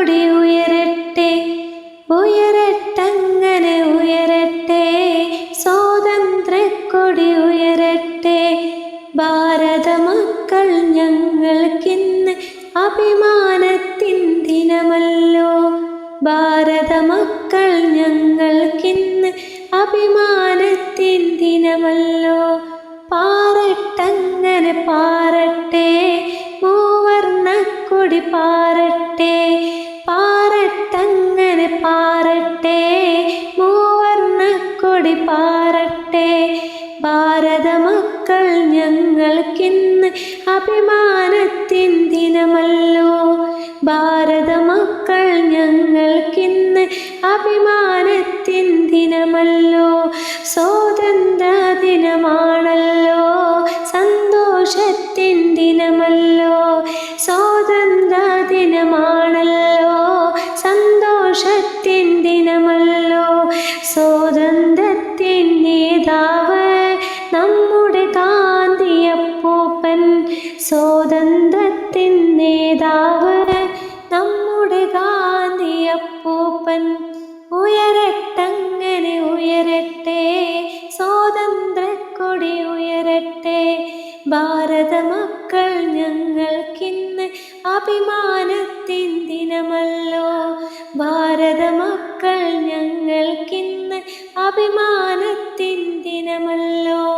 കൊടി ഉയരട്ടെ ഉയരട്ടങ്ങനെ ഉയരട്ടെ സ്വാതന്ത്ര്യക്കൊടി ഉയരട്ടെ. ഭാരത മക്കൾ ഞങ്ങൾക്കിന്ന് അഭിമാനത്തിൻ ദിനമല്ലോ. ഭാരത മക്കൾ ഞങ്ങൾക്കിന്ന് അഭിമാനത്തിൻ ദിനമല്ലോ. പാറട്ടങ്ങനെ പാറട്ടെ മൂവർണക്കൊടി പാറട്ടെ. പാറട്ടെ മൂവർണക്കൊടി പാറട്ടെ ഭാരത മക്കൾ ഞങ്ങൾക്കിന്ന് അഭിമാനത്തിൻ ദിനമല്ലോ. ഭാരത മക്കൾ ഞങ്ങൾക്കിന്ന് അഭിമാനത്തിൻ ദിനമല്ലോ. സ്വാതന്ത്ര്യ ദിനമാണല്ലോ സന്തോഷത്തിൻ ദിനമല്ലോ. സ്വാതന്ത്ര്യ ദിനമാണല്ലോ ദിനമല്ലോ സ്വാതന്ത്ര്യത്തിൻ നേതാവ് നമ്മുടെ ഗാന്ധിയപ്പൂപ്പൻ. സ്വാതന്ത്ര്യത്തിൻ നേതാവ് നമ്മുടെ ഗാന്ധിയപ്പൂപ്പൻ. ഉയരട്ടങ്ങനെ ഉയരട്ടെ. സ്വാതന്ത്ര്യക്കൊടി ഉയരട്ടെ. ഭാരത മക്കൾ ഞങ്ങൾക്കിന്ന് അഭിമാനത്തിൻ ദിനമല്ലോ. ഭാരത മക്കൾ ഞങ്ങൾക്കിന്ന് അഭിമാനത്തിൻ ദിനമല്ലോ.